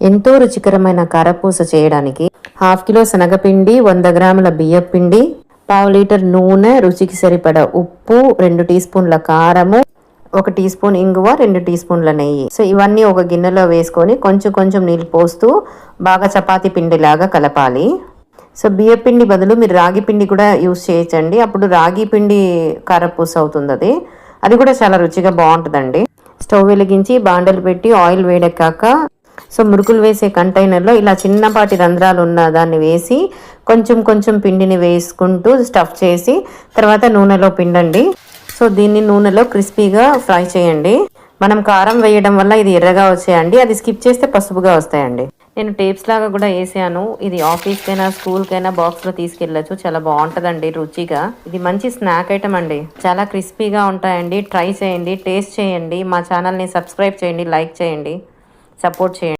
ఎంతో రుచికరమైన కారపూస చేయడానికి హాఫ్ కిలో శనగపిండి వంద గ్రాముల బియ్యం పిండి పావు లీటర్ నూనె రుచికి సరిపడ ఉప్పు రెండు టీ స్పూన్ల కారము ఒక టీ స్పూన్ ఇంగువ రెండు టీ స్పూన్ల నెయ్యి. సో ఇవన్నీ ఒక గిన్నెలో వేసుకొని కొంచెం కొంచెం నీళ్ళు పోస్తూ బాగా చపాతీ పిండిలాగా కలపాలి. సో బియ్య పిండి బదులు మీరు రాగి పిండి కూడా యూస్ చేయొచ్చండి. అప్పుడు రాగి పిండి కారపూస అవుతుంది అది. అది కూడా చాలా రుచిగా బాగుంటుందండి. స్టవ్ వెలిగించి బాండలు పెట్టి ఆయిల్ వేడెక్కాక సో మురుకులు వేసే కంటైనర్లో ఇలా చిన్నపాటి రంధ్రాలు ఉన్న దాన్ని వేసి కొంచెం కొంచెం పిండిని వేసుకుంటూ స్టఫ్ చేసి తర్వాత నూనెలో పిండండి. సో దీన్ని నూనెలో క్రిస్పీగా ఫ్రై చేయండి. మనం కారం వేయడం వల్ల ఇది ఎర్రగా వచ్చాయండి. అది స్కిప్ చేస్తే పసుపుగా వస్తాయండి. నేను టేప్స్ లాగా కూడా వేసాను. ఇది ఆఫీస్కైనా స్కూల్కైనా బాక్స్లో తీసుకెళ్ళచ్చు. చాలా బాగుంటుందండి రుచిగా. ఇది మంచి స్నాక్ ఐటమ్ అండి. చాలా క్రిస్పీగా ఉంటాయండి. ట్రై చేయండి టేస్ట్ చేయండి. మా ఛానల్ని సబ్స్క్రైబ్ చేయండి లైక్ చేయండి సపోర్ట్ చేయండి.